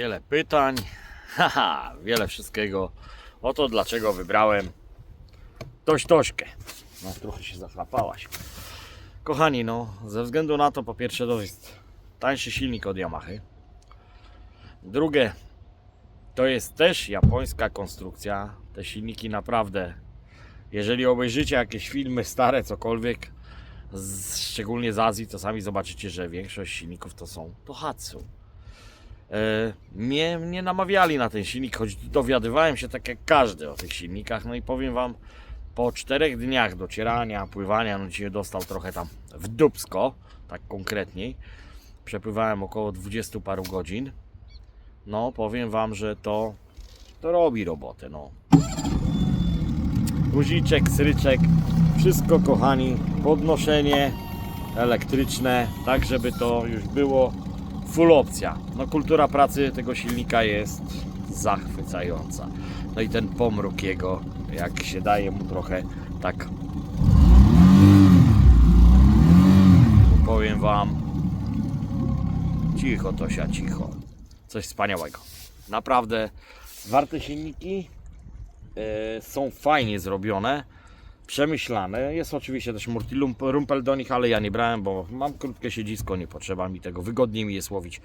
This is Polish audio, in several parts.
Wiele pytań, haha, wiele wszystkiego. Oto dlaczego wybrałem Toś Tośkę. No, trochę się zachlapałaś. Kochani, no, ze względu na to, po pierwsze, to jest tańszy silnik od Yamahy. Drugie, to jest też japońska konstrukcja. Te silniki naprawdę, jeżeli obejrzycie jakieś filmy stare, cokolwiek, z, szczególnie z Azji, to sami zobaczycie, że większość silników to są Tohatsu. E, mnie, mnie namawiali na ten silnik, choć dowiadywałem się tak jak każdy o tych silnikach. No i powiem Wam, po czterech dniach docierania, pływania, no dzisiaj dostał trochę tam w dupsko, tak konkretniej. Przepływałem około 20 paru godzin. No, powiem Wam, że to, to robi robotę, no. Guziczek, sryczek, wszystko kochani, podnoszenie elektryczne, tak żeby to już było full opcja. No kultura pracy tego silnika jest zachwycająca. No i ten pomruk jego, jak się daje mu trochę tak powiem wam cicho Tosia, cicho. Coś wspaniałego. Naprawdę warte silniki e, są fajnie zrobione przemyślane. Jest oczywiście też multirumpel do nich, ale ja nie brałem, bo mam krótkie siedzisko, nie potrzeba mi tego. Wygodniej mi jest łowić.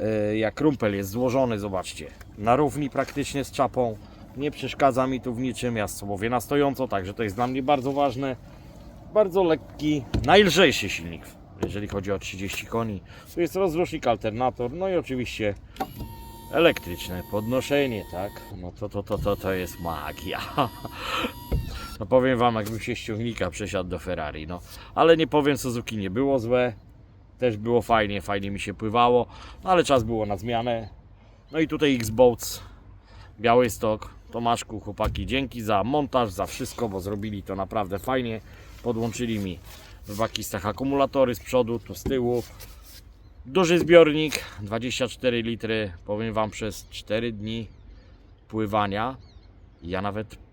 E, Jak rumpel jest złożony, zobaczcie, na równi praktycznie z czapą. Nie przeszkadza mi tu w niczym. Ja łowię na stojąco, także to jest dla mnie bardzo ważne. Bardzo lekki, najlżejszy silnik, jeżeli chodzi o 30 koni. Tu jest rozrusznik, alternator, no i oczywiście elektryczne podnoszenie, tak? No to, to, to, to, to jest magia. No powiem wam, jakbym się z ciągnika przesiadł do Ferrari, no. Ale nie powiem, Suzuki nie było złe. Też było fajnie, fajnie mi się pływało, no ale czas było na zmianę. No i tutaj X-Boats, Białystok, Tomaszku, chłopaki, dzięki za montaż, za wszystko, bo zrobili to naprawdę fajnie. Podłączyli mi w bakistach akumulatory z przodu, tu z tyłu. Duży zbiornik, 24 litry, powiem Wam, przez 4 dni pływania. Ja nawet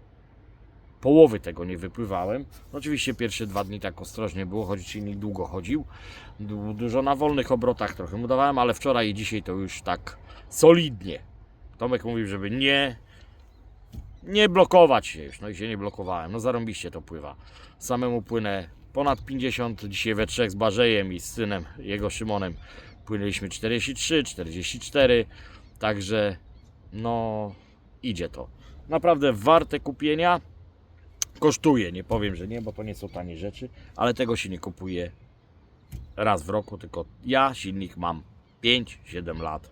połowy tego nie wypływałem. Oczywiście pierwsze dwa dni tak ostrożnie było, choć silnik długo chodził. Du- Dużo na wolnych obrotach trochę mu dawałem, ale wczoraj i dzisiaj to już tak solidnie. Tomek mówił, żeby nie nie blokować się już, no i się nie blokowałem. No zarąbiście to pływa. Samemu płynę ponad 50, dzisiaj we trzech z Barzejem i z synem jego Szymonem płynęliśmy 43, 44, także no idzie to. Naprawdę warte kupienia. Kosztuje, nie powiem, że nie, bo to nie są tanie rzeczy, ale tego się nie kupuje raz w roku, tylko ja silnik mam 5-7 lat,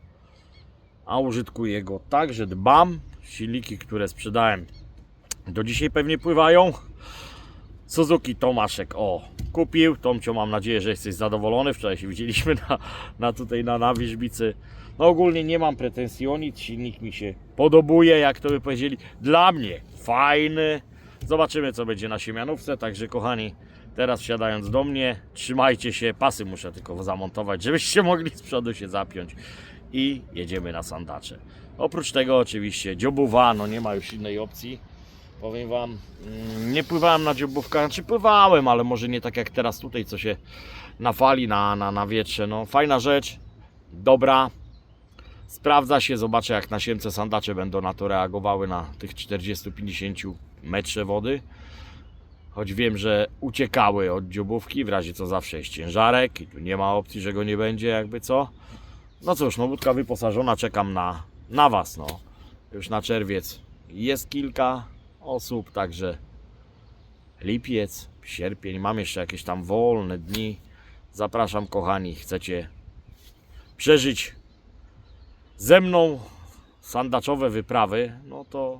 a użytkuję go tak, że dbam. Silniki, które sprzedałem do dzisiaj pewnie pływają. Suzuki Tomaszek, o, kupił. Tomcio, mam nadzieję, że jesteś zadowolony. Wczoraj się widzieliśmy na, na tutaj na, na Wierzbicy. No ogólnie nie mam pretensji o nic. Silnik mi się podobuje, jak to by powiedzieli. Dla mnie fajny. Zobaczymy, co będzie na siemianówce. Także, kochani, teraz wsiadając do mnie, trzymajcie się. Pasy muszę tylko zamontować, żebyście mogli z przodu się zapiąć. I jedziemy na sandacze. Oprócz tego, oczywiście, dziobuwa, no nie ma już innej opcji. Powiem Wam, mm, nie pływałem na dziobówkach, znaczy pływałem, ale może nie tak jak teraz tutaj, co się na fali, na, na, na wietrze. No, fajna rzecz, dobra, sprawdza się, zobaczę jak na siemce sandacze będą na to reagowały na tych 40-50 metrze wody. Choć wiem, że uciekały od dziobówki, w razie co zawsze jest ciężarek i tu nie ma opcji, że go nie będzie, jakby co. No cóż, no łódka wyposażona, czekam na, na Was, no. Już na czerwiec jest kilka osób, także lipiec, sierpień, mam jeszcze jakieś tam wolne dni. Zapraszam kochani, chcecie przeżyć ze mną sandaczowe wyprawy, no to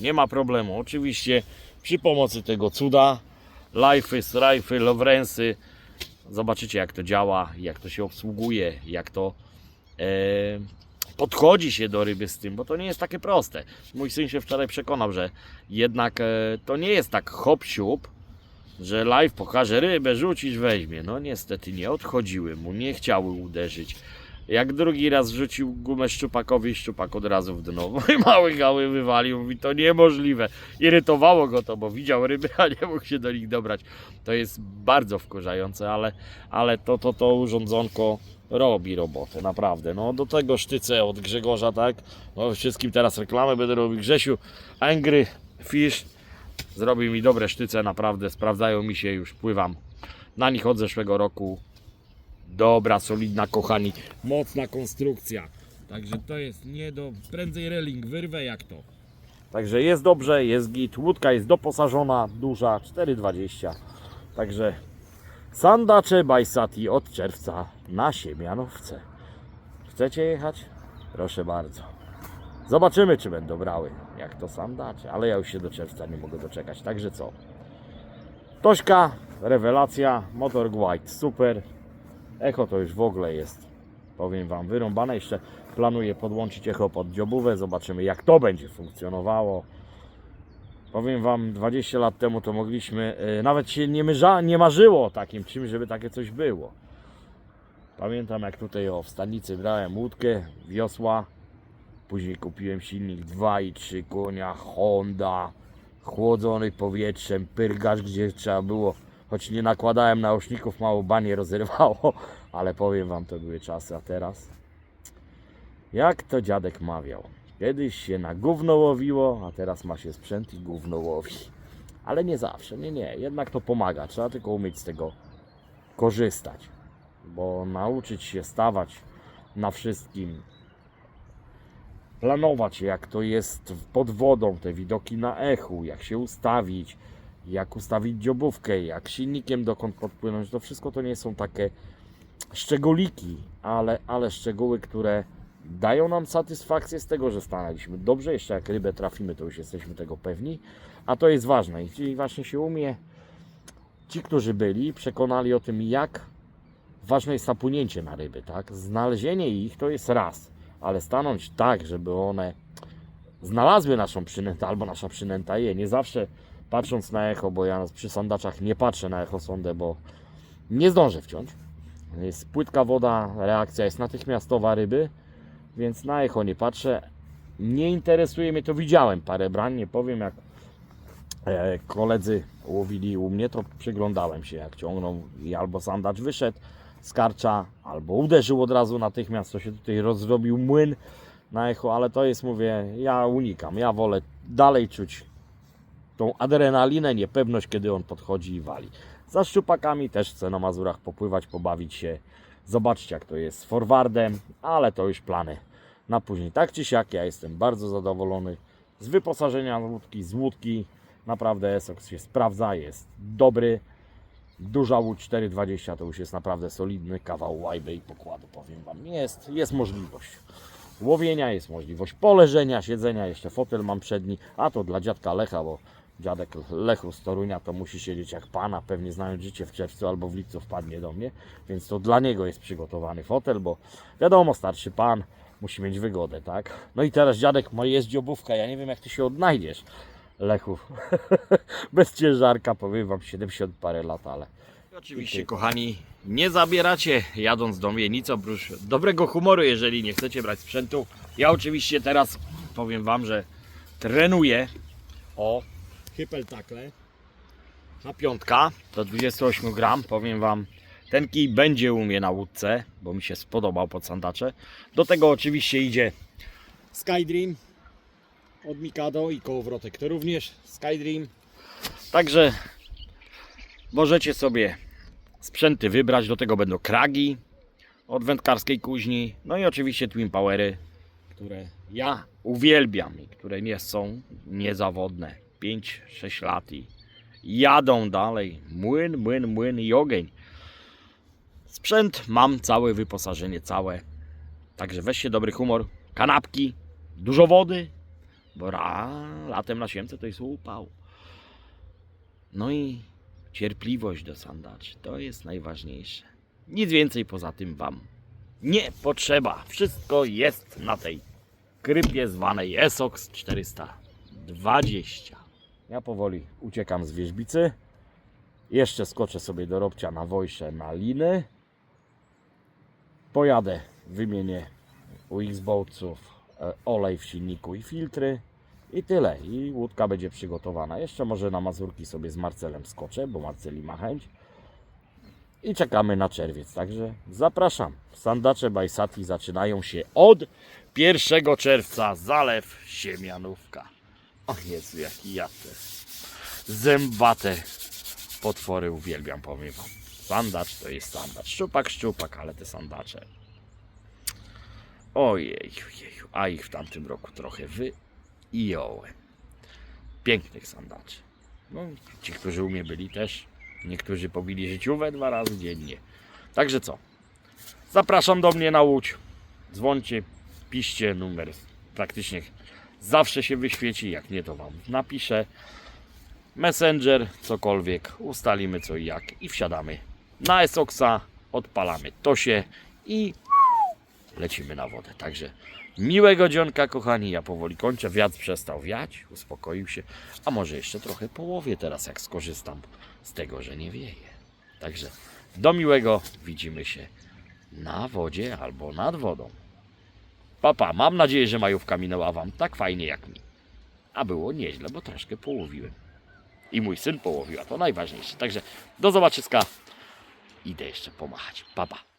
nie ma problemu. Oczywiście przy pomocy tego cuda, Lifey, Strifey, Lovrensy, zobaczycie jak to działa, jak to się obsługuje, jak to e, podchodzi się do ryby z tym, bo to nie jest takie proste. Mój syn się wczoraj przekonał, że jednak e, to nie jest tak hop siup, że live pokaże rybę, rzucić, weźmie. No niestety nie odchodziły mu, nie chciały uderzyć. Jak drugi raz rzucił gumę szczupakowi, szczupak od razu w dno. Mój mały gały wywalił, mówi to niemożliwe. Irytowało go to, bo widział ryby, a nie mógł się do nich dobrać. To jest bardzo wkurzające, ale, ale to, to, to urządzonko robi robotę, naprawdę. No do tego sztyce od Grzegorza, tak? No wszystkim teraz reklamę będę robił. Grzesiu, Angry Fish zrobił mi dobre sztyce, naprawdę sprawdzają mi się, już pływam na nich od zeszłego roku. Dobra, solidna, kochani, mocna konstrukcja. Także to jest nie do. Prędzej reling wyrwę jak to. Także jest dobrze, jest git. Łódka jest doposażona, duża, 4,20. Także sandacze Bajsati od czerwca na Siemianowce. Chcecie jechać? Proszę bardzo. Zobaczymy, czy będą brały, jak to sandacze. Ale ja już się do czerwca nie mogę doczekać. Także co? Tośka, rewelacja, motor White, super. Echo to już w ogóle jest, powiem Wam, wyrąbane. Jeszcze planuję podłączyć echo pod dziobówę. Zobaczymy, jak to będzie funkcjonowało. Powiem Wam, 20 lat temu to mogliśmy, yy, nawet się nie, myża, nie marzyło takim czymś, żeby takie coś było. Pamiętam, jak tutaj o, w stanicy brałem łódkę, wiosła. Później kupiłem silnik 2,3 konia, Honda, chłodzony powietrzem, pyrgacz, gdzie trzeba było, choć nie nakładałem naoczników, mało banie rozrywało, ale powiem Wam, to były czasy, a teraz? Jak to dziadek mawiał, kiedyś się na gówno łowiło, a teraz ma się sprzęt i gówno łowi. Ale nie zawsze, nie, nie, jednak to pomaga, trzeba tylko umieć z tego korzystać, bo nauczyć się stawać na wszystkim, planować jak to jest pod wodą, te widoki na echu, jak się ustawić, jak ustawić dziobówkę, jak silnikiem dokąd podpłynąć, to wszystko to nie są takie szczególiki, ale, ale szczegóły, które dają nam satysfakcję z tego, że stanęliśmy dobrze, jeszcze jak rybę trafimy, to już jesteśmy tego pewni, a to jest ważne i właśnie się umie, ci, którzy byli, przekonali o tym, jak ważne jest napłynięcie na ryby, tak? Znalezienie ich to jest raz, ale stanąć tak, żeby one znalazły naszą przynętę, albo nasza przynęta je. Nie zawsze patrząc na echo, bo ja przy sandaczach nie patrzę na echosondę, bo nie zdążę wciąć. Jest płytka woda, reakcja jest natychmiastowa ryby, więc na echo nie patrzę. Nie interesuje mnie to, widziałem parę brań, nie powiem jak e, koledzy łowili u mnie, to przyglądałem się jak ciągną i albo sandacz wyszedł z karcza, albo uderzył od razu natychmiast, to się tutaj rozrobił młyn na echo, ale to jest, mówię, ja unikam, ja wolę dalej czuć tą adrenalinę, niepewność, kiedy on podchodzi i wali. Za szczupakami też chcę na Mazurach popływać, pobawić się, zobaczyć jak to jest z forwardem, ale to już plany na później. Tak czy siak, ja jestem bardzo zadowolony z wyposażenia łódki, z łódki. Naprawdę Essex się sprawdza, jest dobry. Duża łódź 420 to już jest naprawdę solidny kawał łajby i pokładu, powiem Wam. Jest, jest możliwość łowienia, jest możliwość poleżenia, siedzenia, jeszcze fotel mam przedni, a to dla dziadka Lecha, bo dziadek Lechu z Torunia to musi siedzieć jak pana, pewnie znając życie w czerwcu albo w lipcu wpadnie do mnie, więc to dla niego jest przygotowany fotel, bo wiadomo, starszy pan musi mieć wygodę, tak? No i teraz dziadek, ma jest dziobówka, ja nie wiem jak ty się odnajdziesz, Lechu, bez ciężarka, powiem wam 70 parę lat, ale... Oczywiście, kochani, nie zabieracie jadąc do mnie nic oprócz dobrego humoru, jeżeli nie chcecie brać sprzętu. Ja oczywiście teraz powiem Wam, że trenuję o hypel takle H5 do 28 gram. Powiem Wam, ten kij będzie u mnie na łódce, bo mi się spodobał pod sandacze. Do tego oczywiście idzie Skydream od Mikado i kołowrotek to również Skydream. Także możecie sobie sprzęty wybrać. Do tego będą kragi od wędkarskiej kuźni. No i oczywiście Twin Powery, które ja uwielbiam i które nie są niezawodne. 5-6 lat i jadą dalej. Młyn, młyn, młyn i ogień. Sprzęt mam całe, wyposażenie całe. Także weźcie dobry humor. Kanapki, dużo wody, bo ra, latem na siemce to jest upał. No i cierpliwość do sandaczy. To jest najważniejsze. Nic więcej poza tym Wam nie potrzeba. Wszystko jest na tej krypie zwanej Esox 420. Ja powoli uciekam z wierzbicy. Jeszcze skoczę sobie do robcia na wojsze na liny. Pojadę wymienię u X-Boatców e, olej w silniku i filtry. I tyle. I łódka będzie przygotowana. Jeszcze może na Mazurki sobie z Marcelem skoczę, bo Marceli ma chęć. I czekamy na czerwiec. Także zapraszam. Sandacze Bajsati zaczynają się od 1 czerwca. Zalew Siemianówka. O Jezu, jaki ja te zębate potwory uwielbiam, powiem wam. Sandacz to jest sandacz. Szczupak, szczupak, ale te sandacze. Ojej, jeju, a ich w tamtym roku trochę wyjąłem. Pięknych sandaczy. No, ci, którzy u mnie byli też. Niektórzy pobili życiówę dwa razy dziennie. Także co? Zapraszam do mnie na łódź. Dzwońcie, piszcie numer. Praktycznie zawsze się wyświeci. Jak nie, to wam napiszę. Messenger, cokolwiek. Ustalimy co i jak. I wsiadamy na Esoksa. Odpalamy tosie i lecimy na wodę. Także miłego dzionka, kochani. Ja powoli kończę. Wiatr przestał wiać, uspokoił się. A może jeszcze trochę połowie teraz, jak skorzystam z tego, że nie wieje. Także do miłego. Widzimy się na wodzie albo nad wodą. Papa, mam nadzieję, że majówka minęła Wam tak fajnie jak mi. A było nieźle, bo troszkę połowiłem. I mój syn połowił, a to najważniejsze. Także do zobaczyska. Idę jeszcze pomachać. Papa.